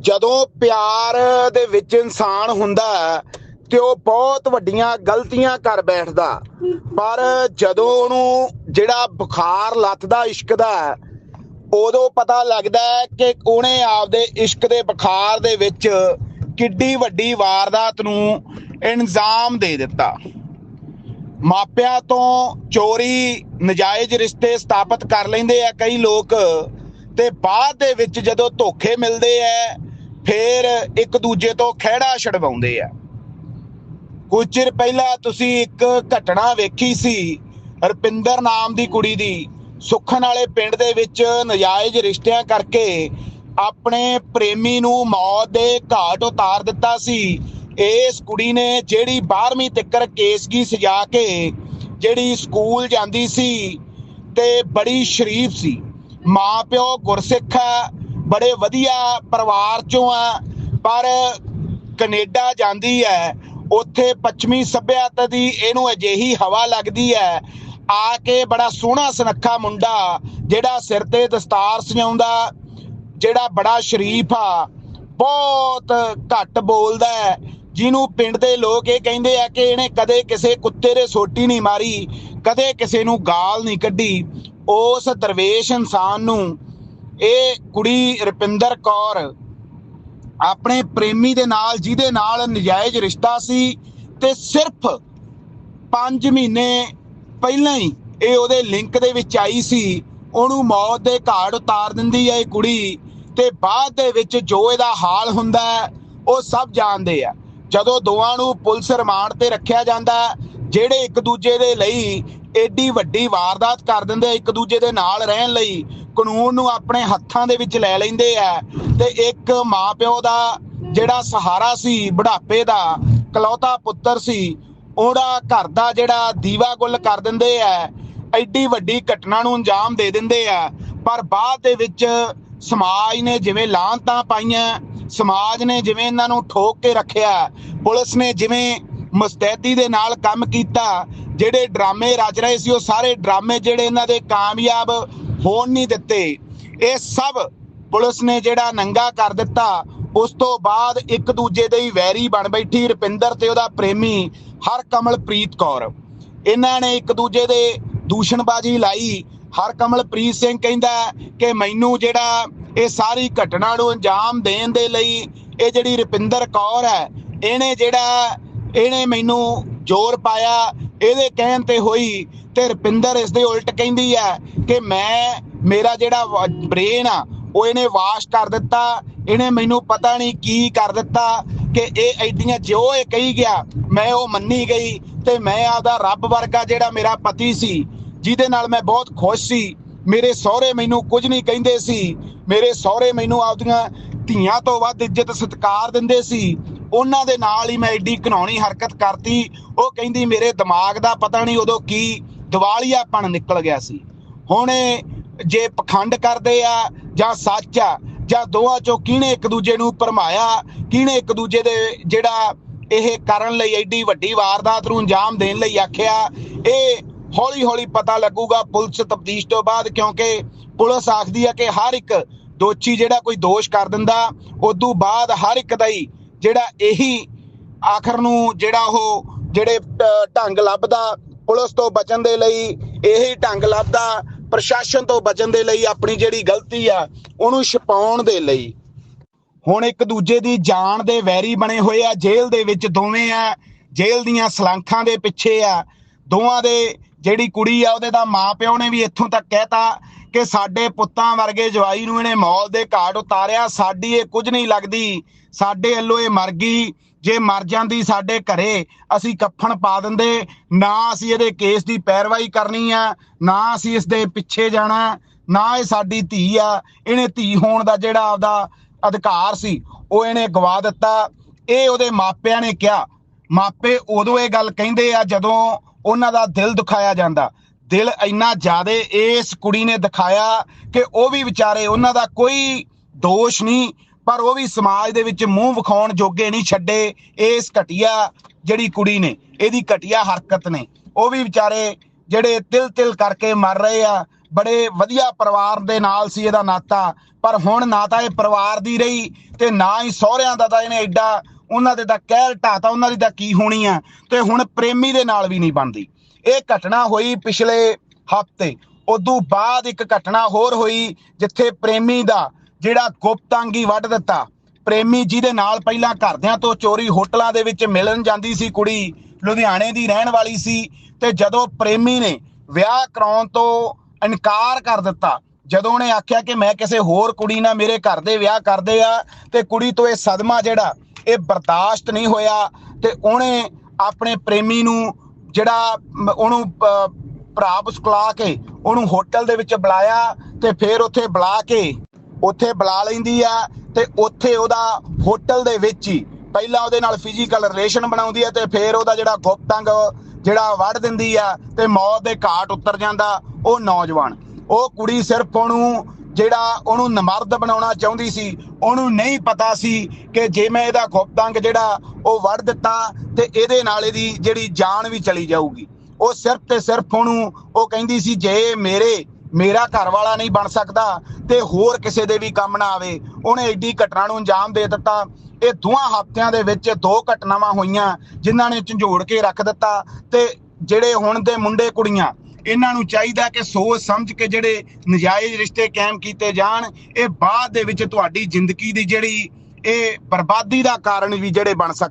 ਜਦੋਂ ਪਿਆਰ ਦੇ ਵਿੱਚ ਇਨਸਾਨ ਹੁੰਦਾ ਹੈ, ਤੇ ਉਹ ਬਹੁਤ ਵੱਡੀਆਂ ਗਲਤੀਆਂ ਕਰ ਬੈਠਦਾ। ਪਰ ਜਦੋਂ ਉਹਨੂੰ ਜਿਹੜਾ ਬੁਖਾਰ ਲੱਥਦਾ ਇਸ਼ਕ ਦਾ ਉਦੋਂ ਪਤਾ ਲੱਗਦਾ ਕਿ ਉਹਨੇ ਆਪਦੇ ਇਸ਼ਕ ਦੇ ਬੁਖਾਰ ਦੇ ਵਿੱਚ ਕਿੱਡੀ ਵੱਡੀ ਵਾਰਦਾਤ ਨੂੰ ਇਨਜ਼ਾਮ ਦੇ ਦਿੱਤਾ। ਮਾਪਿਆਂ ਤੋਂ ਚੋਰੀ ਨਜਾਇਜ਼ ਰਿਸ਼ਤੇ ਸਥਾਪਿਤ ਕਰ ਲੈਂਦੇ ਆ ਕਈ ਲੋਕ। ਤੇ ਬਾਅਦ ਦੇ ਵਿੱਚ ਜਦੋਂ ਧੋਖੇ ਮਿਲਦੇ ਆ ਫਿਰ ਇੱਕ ਦੂਜੇ ਤੋਂ ਖਹਿੜਾ ਛਡਵਾਉਂਦੇ ਆ ਕੁਝ ਚਿਰ ਪਹਿਲਾਂ ਤੁਸੀਂ ਇੱਕ ਘਟਨਾ ਵੇਖੀ ਸੀ, ਰਪਿੰਦਰ ਨਾਮ ਦੀ ਕੁੜੀ ਦੀ ਸੁਖਣ ਵਾਲੇ ਪਿੰਡ ਦੇ ਵਿੱਚ ਨਜਾਇਜ਼ ਰਿਸ਼ਤਿਆਂ ਕਰਕੇ ਆਪਣੇ ਪ੍ਰੇਮੀ ਨੂੰ ਮੌਤ ਦੇ ਘਾਟ ਉਤਾਰ ਦਿੱਤਾ ਸੀ। ਇਸ ਕੁੜੀ ਨੇ ਜਿਹੜੀ 12ਵੀਂ ਤੱਕਰ ਕੇਸਗੀ ਸਜਾ ਕੇ, ਜਿਹੜੀ ਸਕੂਲ ਜਾਂਦੀ ਸੀ, ਤੇ ਬੜੀ ਸ਼ਰੀਫ ਸੀ। ਮਾਂ ਪਿਓ ਗੁਰਸਿੱਖ ਆ ਬੜੇ ਵਧੀਆ ਪਰਿਵਾਰ ਚੋਂ ਆ ਪਰ ਕੈਨੇਡਾ ਜਾਂਦੀ ਹੈ, ਉੱਥੇ ਪੱਛਮੀ ਸੱਭਿਅਤਾ ਦੀ ਇਹਨੂੰ ਅਜਿਹੀ ਹਵਾ ਲੱਗਦੀ ਹੈ, ਆ ਕੇ ਬੜਾ ਸੋਹਣਾ ਸੁਨੱਖਾ ਮੁੰਡਾ, ਜਿਹੜਾ ਸਿਰ ਤੇ ਦਸਤਾਰ ਸਜਾਉਂਦਾ, ਜਿਹੜਾ ਬੜਾ ਸ਼ਰੀਫ ਆ, ਬਹੁਤ ਘੱਟ ਬੋਲਦਾ ਹੈ, ਜਿਹਨੂੰ ਪਿੰਡ ਦੇ ਲੋਕ ਇਹ ਕਹਿੰਦੇ ਆ ਕਿ ਇਹਨੇ ਕਦੇ ਕਿਸੇ ਕੁੱਤੇ ਦੇ ਸੋਟੀ ਨਹੀਂ ਮਾਰੀ, ਕਦੇ ਕਿਸੇ ਨੂੰ ਗਾਲ ਨਹੀਂ ਕੱਢੀ ਉਸ ਦਰਵੇਸ਼ ਇਨਸਾਨ ਨੂੰ ਇਹ ਕੁੜੀ ਰੁਪਿੰਦਰ ਕੌਰ ਆਪਣੇ ਪ੍ਰੇਮੀ ਦੇ ਨਾਲ ਜਿਹਦੇ ਨਾਲ ਨਜਾਇਜ਼ ਰਿਸ਼ਤਾ ਸੀ ਤੇ ਸਿਰਫ 5 ਮਹੀਨੇ ਪਹਿਲਾਂ ਹੀ ਇਹ ਉਹਦੇ ਲਿੰਕ ਦੇ ਵਿੱਚ ਆਈ ਸੀ। ਉਹਨੂੰ ਮੌਤ ਦੇ ਘਾਟ ਉਤਾਰ ਦਿੰਦੀ ਹੈ ਇਹ ਕੁੜੀ ਤੇ ਬਾਅਦ ਦੇ ਵਿੱਚ ਜੋ ਇਹਦਾ ਹਾਲ ਹੁੰਦਾ ਹੈ, ਉਹ ਸਭ ਜਾਣਦੇ ਆ। ਜਦੋਂ ਦੋਵਾਂ ਨੂੰ ਪੁਲਿਸ ਰਿਮਾਂਡ ਤੇ ਰੱਖਿਆ ਜਾਂਦਾ ਜਿਹੜੇ ਇੱਕ ਦੂਜੇ ਦੇ ਲਈ ਏਡੀ ਵੱਡੀ ਵਾਰਦਾਤ ਕਰ ਦਿੰਦੇ ਇੱਕ ਦੂਜੇ ਦੇ ਨਾਲ ਰਹਿਣ ਲਈ। ਕਾਨੂੰਨ ਨੂੰ ਆਪਣੇ ਹੱਥਾਂ ਦੇ ਵਿੱਚ ਲੈ ਲੈਂਦੇ ਆ ਤੇ ਇੱਕ ਮਾਪਿਓ ਦਾ ਜਿਹੜਾ ਸਹਾਰਾ ਸੀ, ਬੁਢਾਪੇ ਦਾ ਕਲੌਤਾ ਪੁੱਤਰ ਸੀ, ਉਹਦਾ ਘਰ ਦਾ ਜਿਹੜਾ ਦੀਵਾ ਗੁੱਲ ਕਰ ਦਿੰਦੇ ਆ ਐਡੀ ਵੱਡੀ ਘਟਨਾ ਨੂੰ ਅੰਜਾਮ ਦੇ ਦਿੰਦੇ ਆ। ਪਰ ਬਾਅਦ ਦੇ ਵਿੱਚ ਸਮਾਜ ਨੇ ਜਿਵੇਂ ਲਾਂਤਾਂ ਪਾਈਆਂ, ਸਮਾਜ ਨੇ ਜਿਵੇਂ ਇਹਨਾਂ ਨੂੰ ਠੋਕ ਕੇ ਰੱਖਿਆ, ਪੁਲਿਸ ਨੇ ਜਿਵੇਂ ਮੁਸਤੈਦੀ ਦੇ ਨਾਲ ਕੰਮ ਕੀਤਾ ਜਿਹੜੇ ਡਰਾਮੇ ਰਚ ਰਹੇ ਸੀ, ਉਹ ਸਾਰੇ ਡਰਾਮੇ ਜਿਹੜੇ ਇਹਨਾਂ ਦੇ ਕਾਮਯਾਬ ਹੋਣ ਨਹੀਂ ਦਿੱਤੇ। ਇਹ ਸਭ ਪੁਲਿਸ ਨੇ ਜਿਹੜਾ ਨੰਗਾ ਕਰ ਦਿੱਤਾ, ਉਸ ਤੋਂ ਬਾਅਦ ਇੱਕ ਦੂਜੇ ਦੇ ਹੀ ਵੈਰੀ ਬਣ ਬੈਠੀ ਰੁਪਿੰਦਰ ਤੇ ਉਹਦਾ ਪ੍ਰੇਮੀ ਹਰ ਕਮਲਪ੍ਰੀਤ ਕੌਰ। ਇਹਨਾਂ ਨੇ ਇੱਕ ਦੂਜੇ ਦੇ ਦੂਸ਼ਣਬਾਜ਼ੀ ਲਾਈ। ਹਰ ਕਮਲਪ੍ਰੀਤ ਸਿੰਘ ਕਹਿੰਦਾ ਕਿ ਮੈਨੂੰ ਜਿਹੜਾ ਇਹ ਸਾਰੀ ਘਟਨਾ ਨੂੰ ਅੰਜਾਮ ਦੇਣ ਦੇ ਲਈ ਇਹ ਜਿਹੜੀ ਰੁਪਿੰਦਰ ਕੌਰ ਹੈ, ਇਹਨੇ ਜਿਹੜਾ, ਇਹਨੇ ਮੈਨੂੰ ਜ਼ੋਰ ਪਾਇਆ ਇਹਦੇ ਕਹਿਣ ਤੇ ਹੋਈ ਤੇ ਰੁਪਿੰਦਰ ਇਸ ਦੇ ਉਲਟ ਕਹਿੰਦੀ ਹੈ ਕਿ ਮੈਂ, ਮੇਰਾ ਜਿਹੜਾ ਬ੍ਰੇਨ ਆ, ਉਹ ਇਹਨੇ ਵਾਸ਼ ਕਰ ਦਿੱਤਾ। ਇਹਨੇ ਮੈਨੂੰ ਪਤਾ ਨਹੀਂ ਕੀ ਕਰ ਦਿੱਤਾ ਕਿ ਇਹ ਐਡੀਆਂ ਜੋ ਇਹ ਕਹੀ ਗਿਆ, ਮੈਂ ਉਹ ਮੰਨੀ ਗਈ ਤੇ ਮੈਂ ਆਪਦਾ ਰੱਬ ਵਰਗਾ ਜਿਹੜਾ ਮੇਰਾ ਪਤੀ ਸੀ, ਜਿਹਦੇ ਨਾਲ ਮੈਂ ਬਹੁਤ ਖੁਸ਼ ਸੀ। ਮੇਰੇ ਸਹੁਰੇ ਮੈਨੂੰ ਕੁਝ ਨਹੀਂ ਕਹਿੰਦੇ ਸੀ। ਮੇਰੇ ਸਹੁਰੇ ਮੈਨੂੰ ਆਪਦੀਆਂ ਧੀਆਂ ਤੋਂ ਵੱਧ ਇੱਜ਼ਤ ਸਤਿਕਾਰ ਦਿੰਦੇ ਸੀ। ਉਹਨਾਂ ਦੇ ਨਾਲ ਹੀ ਮੈਂ ਐਡੀ ਘਨੌਣੀ ਹਰਕਤ ਕਰਤੀ। ਉਹ ਕਹਿੰਦੀ, ਮੇਰੇ ਦਿਮਾਗ ਦਾ ਪਤਾ ਨਹੀਂ ਉਦੋਂ ਕੀ ਦਿਵਾਲੀਆਪਣ ਨਿਕਲ ਗਿਆ ਸੀ। ਹੁਣ ਜੇ ਪਖੰਡ ਕਰਦੇ ਆ ਜਾਂ ਸੱਚ ਆ, ਜਾਂ ਦੋਹਾਂ ਚੋਂ ਕਿਹਨੇ ਇੱਕ ਦੂਜੇ ਨੂੰ ਭਰਮਾਇਆ, ਕਿਹਨੇ ਇੱਕ ਦੂਜੇ ਦੇ ਜਿਹੜਾ ਇਹ ਕਰਨ ਲਈ ਐਡੀ ਵੱਡੀ ਵਾਰਦਾਤ ਨੂੰ ਅੰਜਾਮ ਦੇਣ ਲਈ ਆਖਿਆ, ਇਹ ਹੌਲੀ ਹੌਲੀ ਪਤਾ ਲੱਗੂਗਾ ਪੁਲਿਸ ਤਫਤੀਸ਼ ਤੋਂ ਬਾਅਦ, ਕਿਉਂਕਿ ਪੁਲਿਸ ਆਖਦੀ ਹੈ ਕਿ ਹਰ ਇੱਕ ਦੋਚੀ ਜਿਹੜਾ ਕੋਈ ਦੋਸ਼ ਕਰ ਦਿੰਦਾ, ਉਦੋਂ ਬਾਅਦ ਹਰ ਇੱਕ ਦਾ ਹੀ ਜਿਹੜਾ ਇਹੀ ਆਖਰ ਨੂੰ ਜਿਹੜਾ ਉਹ ਜਿਹੜੇ ਢੰਗ ਲੱਭਦਾ, ਪੁਲਿਸ ਤੋਂ ਬਚਣ ਦੇ ਲਈ ਇਹੀ ਢੰਗ ਲੱਭਦਾ, ਪ੍ਰਸ਼ਾਸਨ ਤੋਂ ਬਚਣ ਦੇ ਲਈ ਆਪਣੀ ਜਿਹੜੀ ਗਲਤੀ ਆ, ਉਹਨੂੰ ਛਪਾਉਣ ਦੇ ਲਈ। ਹੁਣ ਇੱਕ ਦੂਜੇ ਦੀ ਜਾਨ ਦੇ ਵੈਰੀ ਬਣੇ ਹੋਏ ਆ, ਜੇਲ੍ਹ ਦੇ ਵਿੱਚ ਦੋਵੇਂ ਆ, ਜੇਲ੍ਹ ਦੀਆਂ ਸਲਾਖਾਂ ਦੇ ਪਿੱਛੇ ਆ। ਦੋਵਾਂ ਦੇ ਜਿਹੜੀ ਕੁੜੀ ਆ, ਉਹਦੇ ਦਾ ਮਾਪਿਓ ਨੇ ਵੀ ਇੱਥੋਂ ਤੱਕ ਕਹਿਤਾ ਕਿ ਸਾਡੇ ਪੁੱਤਾਂ ਵਰਗੇ ਜਵਾਈ ਨੂੰ ਇਹਨੇ ਮੌਲ ਦੇ ਘਾਟ ਉਤਾਰਿਆ, ਸਾਡੀ ਇਹ ਕੁਝ ਨਹੀਂ ਲੱਗਦੀ। ਸਾਡੇ ਵੱਲੋਂ ਇਹ ਮਰ ਗਈ। ਜੇ ਮਰ ਜਾਂਦੀ ਸਾਡੇ ਘਰੇ, ਅਸੀਂ ਕੱਫਣ ਪਾ ਦਿੰਦੇ। ਨਾ ਅਸੀਂ ਇਹਦੇ ਕੇਸ ਦੀ ਪੈਰਵਾਈ ਕਰਨੀ ਆ, ਨਾ ਅਸੀਂ ਇਸ ਦੇ ਪਿੱਛੇ ਜਾਣਾ, ਨਾ ਇਹ ਸਾਡੀ ਧੀ ਆ। ਇਹਨੇ ਧੀ ਹੋਣ ਦਾ ਜਿਹੜਾ ਆਪਦਾ ਅਧਿਕਾਰ ਸੀ, ਉਹ ਇਹਨੇ ਗਵਾ ਦਿੱਤਾ। ਇਹ ਉਹਦੇ ਮਾਪਿਆਂ ਨੇ ਕਿਹਾ। ਮਾਪੇ ਉਦੋਂ ਇਹ ਗੱਲ ਕਹਿੰਦੇ ਆ ਜਦੋਂ ਉਹਨਾਂ ਦਾ ਦਿਲ ਦੁਖਾਇਆ ਜਾਂਦਾ। ਦਿਲ ਇੰਨਾ ਜ਼ਿਆਦਾ ਇਸ ਕੁੜੀ ਨੇ ਦਿਖਾਇਆ ਕਿ ਉਹ ਵੀ ਵਿਚਾਰੇ ਉਹਨਾਂ ਦਾ ਕੋਈ ਦੋਸ਼ ਨਹੀਂ, ਪਰ ਉਹ ਵੀ ਸਮਾਜ ਦੇ ਵਿੱਚ ਮੂੰਹ ਵਿਖਾਉਣ ਜੋਗੇ ਨਹੀਂ ਛੱਡੇ ਇਸ ਘਟੀਆ ਜਿਹੜੀ ਕੁੜੀ ਨੇ, ਇਹਦੀ ਘਟੀਆ ਹਰਕਤ ਨੇ। ਉਹ ਵੀ ਵਿਚਾਰੇ ਜਿਹੜੇ ਤਿਲ ਤਿਲ ਕਰਕੇ ਮਰ ਰਹੇ ਆ, ਬੜੇ ਵਧੀਆ ਪਰਿਵਾਰ ਦੇ ਨਾਲ ਸੀ ਇਹਦਾ ਨਾਤਾ, ਪਰ ਹੁਣ ਨਾ ਤਾਂ ਇਹ ਪਰਿਵਾਰ ਦੀ ਰਹੀ ਤੇ ਨਾ ਹੀ ਸਹੁਰਿਆਂ ਦਾ ਤਾਂ ਇਹਨੇ ਐਡਾ ਉਹਨਾਂ ਦੇ ਤਾਂ ਕਹਿਰ ਢਾਤਾ ਉਹਨਾਂ ਦੀ ਤਾਂ ਕੀ ਹੋਣੀ ਆ, ਤੇ ਹੁਣ ਪ੍ਰੇਮੀ ਦੇ ਨਾਲ ਵੀ ਨਹੀਂ ਬਣਦੀ। ਇਹ ਘਟਨਾ ਹੋਈ ਪਿਛਲੇ ਹਫ਼ਤੇ। ਉਦੋਂ ਬਾਅਦ ਇੱਕ ਘਟਨਾ ਹੋਰ ਹੋਈ ਜਿੱਥੇ ਪ੍ਰੇਮੀ ਦਾ ਜਿਹੜਾ ਗੁਪਤਾਂਗੀ ਵੱਢ ਦਿੱਤਾ। ਪ੍ਰੇਮੀ ਜਿਹਦੇ ਨਾਲ ਪਹਿਲਾਂ ਘਰਦਿਆਂ ਤੋਂ ਚੋਰੀ ਹੋਟਲਾਂ ਦੇ ਵਿੱਚ ਮਿਲਣ ਜਾਂਦੀ ਸੀ ਕੁੜੀ, ਲੁਧਿਆਣੇ ਦੀ ਰਹਿਣ ਵਾਲੀ ਸੀ ਤੇ ਜਦੋਂ ਪ੍ਰੇਮੀ ਨੇ ਵਿਆਹ ਕਰਾਉਣ ਤੋਂ ਇਨਕਾਰ ਕਰ ਦਿੱਤਾ, ਜਦੋਂ ਉਹਨੇ ਆਖਿਆ ਕਿ ਮੈਂ ਕਿਸੇ ਹੋਰ ਕੁੜੀ ਨਾਲ ਮੇਰੇ ਘਰ ਦੇ ਵਿਆਹ ਕਰਦੇ ਆ ਤੇ ਕੁੜੀ ਤੋਂ ਇਹ ਸਦਮਾ ਜਿਹੜਾ, ਇਹ ਬਰਦਾਸ਼ਤ ਨਹੀਂ ਹੋਇਆ ਤੇ ਉਹਨੇ ਆਪਣੇ ਪ੍ਰੇਮੀ ਨੂੰ ਜਿਹੜਾ ਉਹਨੂੰ ਭਰਾ ਬੁਸਕਲਾ ਕੇ ਉਹਨੂੰ ਹੋਟਲ ਦੇ ਵਿੱਚ ਬੁਲਾਇਆ ਤੇ ਫਿਰ ਉੱਥੇ ਬੁਲਾ ਕੇ ਉੱਥੇ ਬੁਲਾ ਲੈਂਦੀ ਆ ਤੇ ਉੱਥੇ ਉਹਦਾ ਹੋਟਲ ਦੇ ਵਿੱਚ ਹੀ ਪਹਿਲਾਂ ਉਹਦੇ ਨਾਲ ਫਿਜ਼ੀਕਲ ਰਿਲੇਸ਼ਨ ਬਣਾਉਂਦੀ ਆ ਤੇ ਫਿਰ ਉਹਦਾ ਜਿਹੜਾ ਗੁਪਤੰਗ ਜਿਹੜਾ ਵੜ ਦਿੰਦੀ ਆ ਤੇ ਮੌਤ ਦੇ ਘਾਟ ਉਤਰ ਜਾਂਦਾ ਉਹ ਨੌਜਵਾਨ। ਉਹ ਕੁੜੀ ਸਿਰਫ ਉਹਨੂੰ ਜਿਹੜਾ ਉਹਨੂੰ ਨਮਰਦ ਬਣਾਉਣਾ ਚਾਹੁੰਦੀ ਸੀ, ਉਹਨੂੰ ਨਹੀਂ ਪਤਾ ਸੀ ਕਿ ਜੇ ਮੈਂ ਇਹਦਾ ਗੁਪਤੰਗ ਜਿਹੜਾ ਉਹ ਵੜ ਦਿੱਤਾ ਤੇ ਇਹਦੇ ਨਾਲ ਇਹਦੀ ਜਿਹੜੀ ਜਾਨ ਵੀ ਚਲੀ ਜਾਊਗੀ। ਉਹ ਸਿਰਫ ਤੇ ਸਿਰਫ ਉਹਨੂੰ ਉਹ ਕਹਿੰਦੀ ਸੀ, ਜੇ ਮੇਰੇ, ਮੇਰਾ ਘਰ ਵਾਲਾ ਨਹੀਂ ਬਣ ਸਕਦਾ ਤੇ ਹੋਰ ਕਿਸੇ ਦੇ ਵੀ ਕੰਮ ਨਾ ਆਵੇ। ਉਹਨੇ ਐਡੀ ਘਟਨਾ ਨੂੰ ਅੰਜਾਮ ਦੇ ਦਿੱਤਾ। ਇਹ ਦੋਹਾਂ ਹਫ਼ਤਿਆਂ ਦੇ ਵਿੱਚ ਦੋ ਘਟਨਾਵਾਂ ਹੋਈਆਂ, ਜਿਨ੍ਹਾਂ ਨੇ ਝੰਜੋੜ ਕੇ ਰੱਖ ਦਿੱਤਾ ਤੇ ਜਿਹੜੇ ਹੁਣ ਦੇ ਮੁੰਡੇ ਕੁੜੀਆਂ ਇਹਨਾਂ ਨੂੰ ਚਾਹੀਦਾ ਕਿ ਸੋਚ ਸਮਝ ਕੇ ਜਿਹੜੇ ਨਜਾਇਜ਼ ਰਿਸ਼ਤੇ ਕਾਇਮ ਕੀਤੇ ਜਾਣ, ਇਹ ਬਾਅਦ ਦੇ ਵਿੱਚ ਤੁਹਾਡੀ ਜ਼ਿੰਦਗੀ ਦੀ ਜਿਹੜੀ ਇਹ ਬਰਬਾਦੀ ਦਾ ਕਾਰਨ ਵੀ ਜਿਹੜੇ ਬਣ ਸਕਦੇ